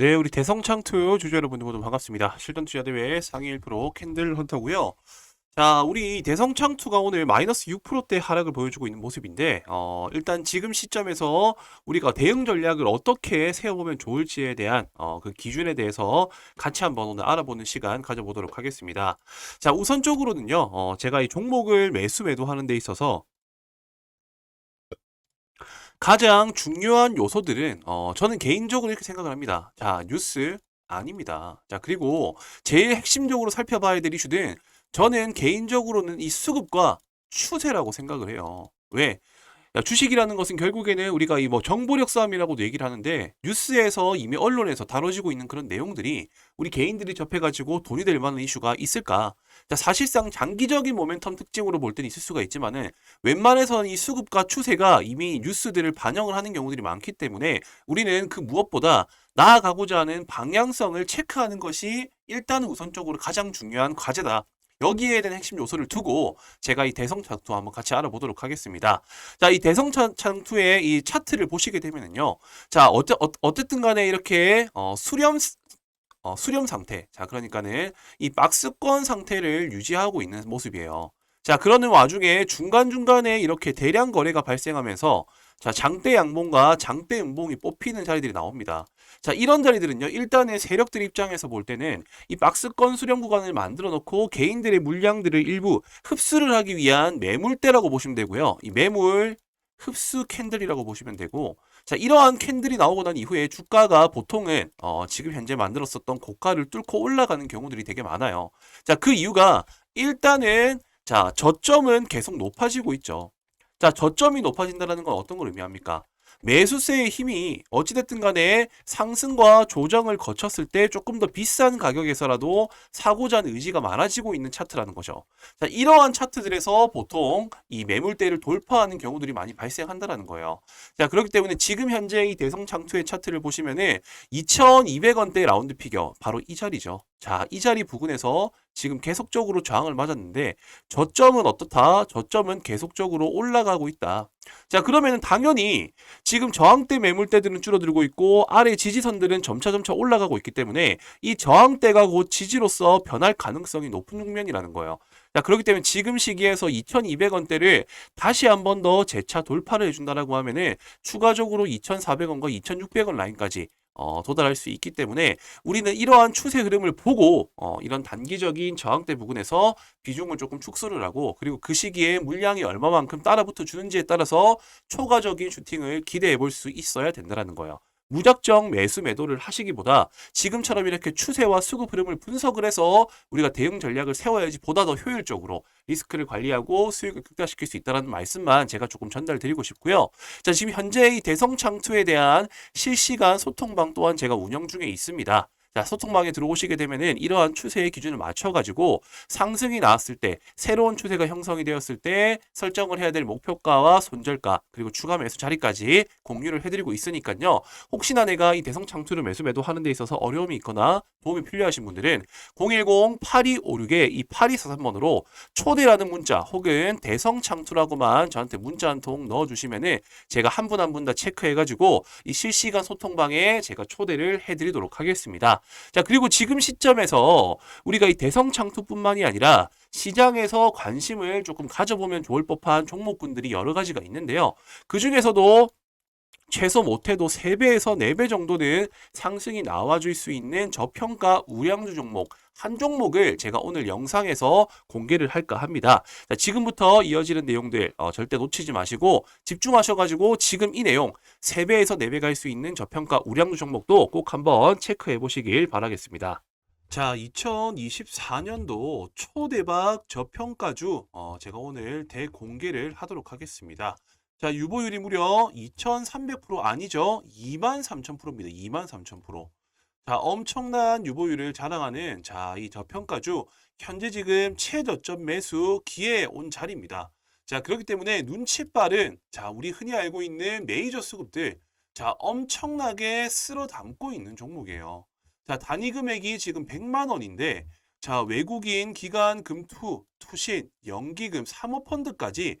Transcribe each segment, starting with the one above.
네, 우리 대성창투 주주 여러분들 모두 반갑습니다. 실전 투자 대회 상위 1% 캔들 헌터고요. 자, 우리 대성창투가 오늘 마이너스 6%대 하락을 보여주고 있는 모습인데, 어, 일단 지금 시점에서 우리가 대응 전략을 어떻게 세워보면 좋을지에 대한 어, 그 기준에 대해서 같이 한번 오늘 알아보는 시간 가져보도록 하겠습니다. 자, 우선적으로는요, 어, 제가 이 종목을 매수 매도하는 데 있어서 가장 중요한 요소들은 어, 저는 개인적으로 이렇게 생각을 합니다. 자, 뉴스 아닙니다. 자, 그리고 제일 핵심적으로 살펴봐야 될 이슈는 저는 개인적으로는 이 수급과 추세라고 생각을 해요. 왜? 야, 주식이라는 것은 결국에는 우리가 이 뭐 정보력 싸움이라고도 얘기를 하는데 뉴스에서 이미 언론에서 다뤄지고 있는 그런 내용들이 우리 개인들이 접해가지고 돈이 될 만한 이슈가 있을까? 자, 사실상 장기적인 모멘텀 특징으로 볼 때는 있을 수가 있지만은 웬만해서는 이 수급과 추세가 이미 뉴스들을 반영을 하는 경우들이 많기 때문에 우리는 그 무엇보다 나아가고자 하는 방향성을 체크하는 것이 일단 우선적으로 가장 중요한 과제다. 여기에 대한 핵심 요소를 두고 제가 이 대성 창투 한번 같이 알아보도록 하겠습니다. 자, 이 대성 창투의 이 차트를 보시게 되면은요. 자, 어째, 어, 어쨌든 간에 이렇게 어, 수렴 어, 수렴 상태. 자, 그러니까는 이 박스권 상태를 유지하고 있는 모습이에요. 자, 그러는 와중에 중간중간에 이렇게 대량 거래가 발생하면서 자, 장대 양봉과 장대 음봉이 뽑히는 자리들이 나옵니다. 자, 이런 자리들은요, 일단의 세력들 입장에서 볼 때는 이 박스권 수렴 구간을 만들어 놓고 개인들의 물량들을 일부 흡수를 하기 위한 매물대라고 보시면 되고요. 이 매물 흡수 캔들이라고 보시면 되고, 자, 이러한 캔들이 나오고 난 이후에 주가가 보통은 어, 지금 현재 만들었었던 고가를 뚫고 올라가는 경우들이 되게 많아요. 자, 그 이유가 일단은 자, 저점은 계속 높아지고 있죠. 자, 저점이 높아진다는 건 어떤 걸 의미합니까? 매수세의 힘이 어찌됐든 간에 상승과 조정을 거쳤을 때 조금 더 비싼 가격에서라도 사고자 하는 의지가 많아지고 있는 차트라는 거죠. 자, 이러한 차트들에서 보통 이 매물대를 돌파하는 경우들이 많이 발생한다는 거예요. 자, 그렇기 때문에 지금 현재 이 대성 창투의 차트를 보시면은 2200원대 라운드 피겨 바로 이 자리죠. 자, 이 자리 부근에서 지금 계속적으로 저항을 맞았는데 저점은 어떻다? 저점은 계속적으로 올라가고 있다. 자, 그러면은 당연히 지금 저항대 매물대들은 줄어들고 있고 아래 지지선들은 점차점차 올라가고 있기 때문에 이 저항대가 곧 지지로서 변할 가능성이 높은 국면이라는 거예요. 자, 그렇기 때문에 지금 시기에서 2200원대를 다시 한 번 더 재차 돌파를 해준다라고 하면은 추가적으로 2400원과 2600원 라인까지 어, 도달할 수 있기 때문에 우리는 이러한 추세 흐름을 보고 어, 이런 단기적인 저항대 부근에서 비중을 조금 축소를 하고 그리고 그 시기에 물량이 얼마만큼 따라붙어 주는지에 따라서 초과적인 슈팅을 기대해 볼 수 있어야 된다는 거예요. 무작정 매수 매도를 하시기보다 지금처럼 이렇게 추세와 수급 흐름을 분석을 해서 우리가 대응 전략을 세워야지 보다 더 효율적으로 리스크를 관리하고 수익을 극대화시킬 수 있다는 말씀만 제가 조금 전달드리고 싶고요. 자, 지금 현재 이 대성창투에 대한 실시간 소통방 또한 제가 운영 중에 있습니다. 자, 소통방에 들어오시게 되면은 이러한 추세의 기준을 맞춰가지고 상승이 나왔을 때, 새로운 추세가 형성이 되었을 때 설정을 해야 될 목표가와 손절가, 그리고 추가 매수 자리까지 공유를 해드리고 있으니까요. 혹시나 내가 이 대성 창투를 매수 매도 하는 데 있어서 어려움이 있거나 도움이 필요하신 분들은 010-8256에 이 8243번으로 초대라는 문자 혹은 대성 창투라고만 저한테 문자 한 통 넣어주시면은 제가 한 분 한 분 다 체크해가지고 이 실시간 소통방에 제가 초대를 해드리도록 하겠습니 다. 자, 그리고 지금 시점에서 우리가 이 대성 창투뿐만이 아니라 시장에서 관심을 조금 가져보면 좋을 법한 종목군들이 여러 가지가 있는데요. 그 중에서도 최소 못해도 3배에서 4배 정도는 상승이 나와줄 수 있는 저평가 우량주 종목 한 종목을 제가 오늘 영상에서 공개를 할까 합니다. 자, 지금부터 이어지는 내용들 어, 절대 놓치지 마시고 집중하셔가지고 지금 이 내용 3배에서 4배 갈 수 있는 저평가 우량주 종목도 꼭 한번 체크해 보시길 바라겠습니다. 자, 2024년도 초대박 저평가주 어, 제가 오늘 대공개를 하도록 하겠습니다. 자, 유보율이 무려 2,300% 아니죠? 23,000%입니다. 23,000%. 자, 엄청난 유보율을 자랑하는 자, 이 저평가주 현재 지금 최저점 매수 기회에 온 자리입니다. 자, 그렇기 때문에 눈치 빠른 자, 우리 흔히 알고 있는 메이저 수급들 자, 엄청나게 쓸어 담고 있는 종목이에요. 자, 단위 금액이 지금 100만 원인데 자, 외국인 기관 금투, 투신, 연기금, 사모펀드까지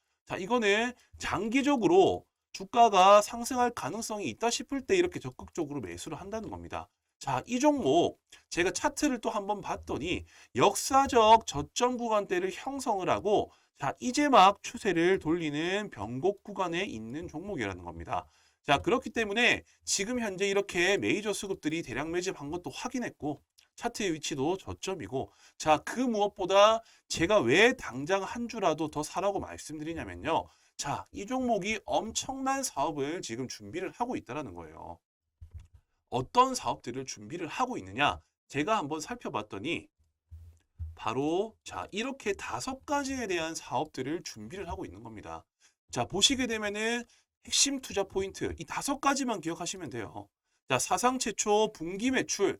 자, 이거는 장기적으로 주가가 상승할 가능성이 있다 싶을 때 이렇게 적극적으로 매수를 한다는 겁니다. 자, 이 종목 제가 차트를 또 한번 봤더니 역사적 저점 구간대를 형성을 하고 자, 이제 막 추세를 돌리는 변곡 구간에 있는 종목이라는 겁니다. 자, 그렇기 때문에 지금 현재 이렇게 메이저 수급들이 대량 매집한 것도 확인했고 차트의 위치도 저점이고 자, 그 무엇보다 제가 왜 당장 한 주라도 더 사라고 말씀드리냐면요. 자, 이 종목이 엄청난 사업을 지금 준비를 하고 있다라는 거예요. 어떤 사업들을 준비를 하고 있느냐? 제가 한번 살펴봤더니 바로 자, 이렇게 다섯 가지에 대한 사업들을 준비를 하고 있는 겁니다. 자, 보시게 되면은 핵심 투자 포인트 이 다섯 가지만 기억하시면 돼요. 자, 사상 최초 분기 매출